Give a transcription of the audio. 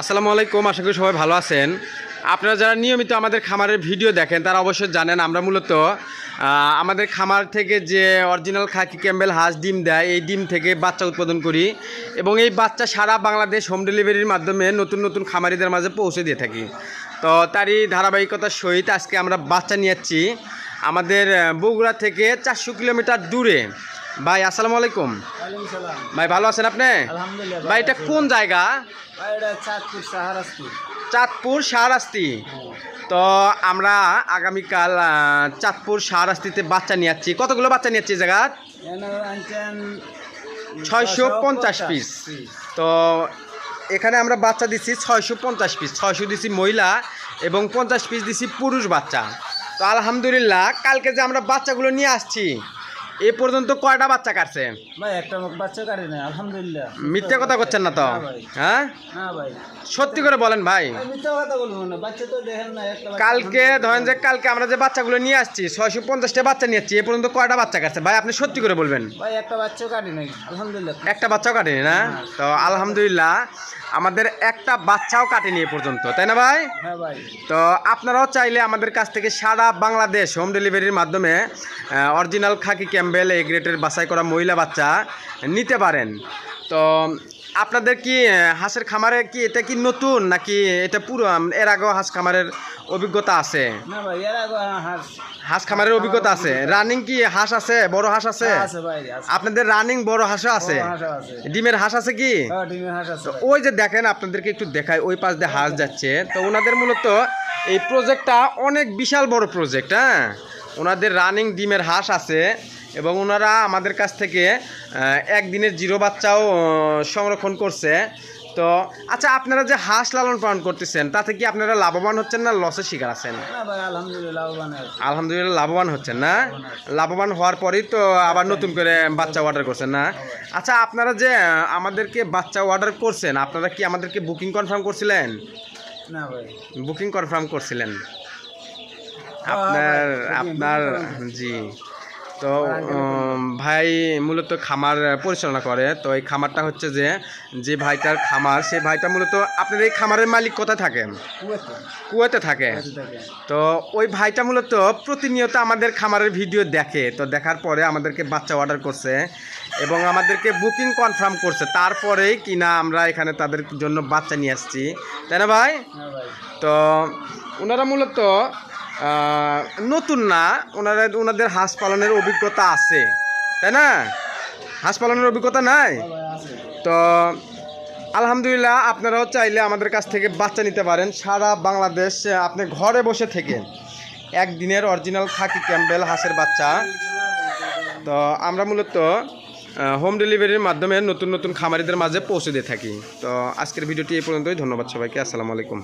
আসসালামু আলাইকুম, আশা করি সবাই ভালো আছেন। আপনারা যারা নিয়মিত আমাদের খামারের ভিডিও দেখেন, তারা অবশ্যই জানেন আমরা মূলত আমাদের খামার থেকে যে অরিজিনাল খাকি ক্যাম্বেল হাঁস ডিম দেয়, এই ডিম থেকে বাচ্চা উৎপাদন করি এবং এই বাচ্চা সারা বাংলাদেশ হোম ডেলিভারির মাধ্যমে নতুন নতুন খামারিদের মাঝে পৌঁছে দিয়ে থাকি। তো তারই ধারাবাহিকতার সহিত আজকে আমরা বাচ্চা নিয়ে যাচ্ছি। আমাদের বগুড়া থেকে চারশো কিলোমিটার দূরে ভাই আসসালামু আলাইকুম। ভাই ভালো আছেন আপনি? ভাই এটা কোন জায়গা? চাঁদপুর সাহারাস্তি শাহরাস্তি। তো আমরা আগামীকাল চাঁদপুর শাহরাস্তিতে বাচ্চা নিয়ে যাচ্ছি কতগুলো বাচ্চা নিয়ে যাচ্ছি জায়গা? ছয়শো পঞ্চাশ পিস। তো এখানে আমরা বাচ্চা দিচ্ছি ছয়শো পঞ্চাশ পিস। ছয়শো দিচ্ছি মহিলা এবং পঞ্চাশ পিস দিচ্ছি পুরুষ বাচ্চা। তো আলহামদুলিল্লাহ কালকে যে আমরা বাচ্চাগুলো নিয়ে আসছি এ পর্যন্ত কয়টা বাচ্চা কাটছে? ভাই একটা বাচ্চা কাটে না আলহামদুলিল্লাহ। মিথ্যে কথা করছেন না তো? হ্যাঁ? ভাই। সত্যি করে বলেন ভাই। মিথ্যা কথা বলব না বাচ্চা তো দেখেন না একটা কালকে ধরেন যে কালকে আমরা যে বাচ্চাগুলো নিয়ে আসছি ছয়শো পঞ্চাশটা বাচ্চা নিয়ে আসছি এ পর্যন্ত কয়টা বাচ্চা কাটছে? ভাই আপনি সত্যি করে বলবেন। ভাই একটা বাচ্চা কাটে আলহামদুলিল্লাহ। একটা বাচ্চাও কাটেনি না? তো আলহামদুলিল্লাহ। আমাদের একটা বাচ্চাও কাটেনি এ পর্যন্ত তাই না ভাই? হ্যাঁ ভাই। তো আপনারাও চাইলে আমাদের কাছ থেকে সারা বাংলাদেশ হোম ডেলিভারির মাধ্যমে অরিজিনাল খাকি ক্যাম্বেল এগ্রেটের গ্রেটের বাছাই করা মহিলা বাচ্চা নিতে পারেন। তো আপনাদের কি হাঁসের খামারে কি এটা কি নতুন নাকি এটা পুরো? এর আগেও হাঁস খামারের অভিজ্ঞতা আছে? হাঁস খামারের অভিজ্ঞতা আছে। রানিং কি হাঁস আছে? বড় হাঁস আছে? আপনাদের রানিং বড় হাঁসও আছে? বড় হাঁস আছে ডিমের হাঁস আছে কি হ্যাঁ। ওই যে দেখেন আপনাদেরকে একটু দেখায় ওই পাশ দিয়ে হাঁস যাচ্ছে। তো ওনাদের মূলত এই প্রজেক্টটা অনেক বিশাল বড় প্রজেক্ট হ্যাঁ? ওনাদের রানিং ডিমের হাঁস আছে। এবং ওনারা আমাদের কাছ থেকে একদিনের জিরো বাচ্চাও সংরক্ষণ করছে। তো আচ্ছা আপনারা যে হাঁস লালন পালন করতেছেন তাতে কি আপনারা লাভবান হচ্ছেন না লসের শিকার আছেন? আলহামদুলিল্লাহ লাভবান হচ্ছেন না? লাভবান হওয়ার পরেই তো আবার নতুন করে বাচ্চা অর্ডার করছেন না? আচ্ছা আপনারা যে আমাদেরকে বাচ্চা অর্ডার করছেন আপনারা কি আমাদেরকে বুকিং কনফার্ম করছিলেন? না ভাই। বুকিং কনফার্ম করছিলেন। আপনার আপনার জি। তো ভাই মূলত খামার পরিচালনা করে। তো এই খামারটা হচ্ছে যে যে ভাইটার খামার সেই ভাইটা মূলত আপনার এই খামারের মালিক কোথায় থাকেন? কুয়েতে। থাকে। কুয়েতে থাকে। তো ওই ভাইটা মূলত প্রতিনিয়ত আমাদের খামারের ভিডিও দেখে। তো দেখার পরে আমাদেরকে বাচ্চা অর্ডার করছে এবং আমাদেরকে বুকিং কনফার্ম করছে। তারপরেই কিনা আমরা এখানে তাদের জন্য বাচ্চা নিয়ে আসছি। তাই না ভাই? হ্যাঁ তো ওনারা মূলত নতুন না ওনারা ওনাদের হাঁস পালনের অভিজ্ঞতা আছে, তাই না? হাঁস পালনের অভিজ্ঞতা নাই? তো, আলহামদুলিল্লাহ, আপনারাও চাইলে আমাদের কাছ থেকে বাচ্চা নিতে পারেন। সারা বাংলাদেশ আপনি ঘরে বসে থেকে একদিনের অরিজিনাল খাকি ক্যাম্বেল হাঁসের বাচ্চা। তো, আমরা মূলত হোম ডেলিভারির মাধ্যমে নতুন নতুন খামারিদের মাঝে পৌঁছে দিয়ে থাকি। তো, আজকের ভিডিওটি এই পর্যন্তই। ধন্যবাদ সবাইকে। আসসালামু আলাইকুম।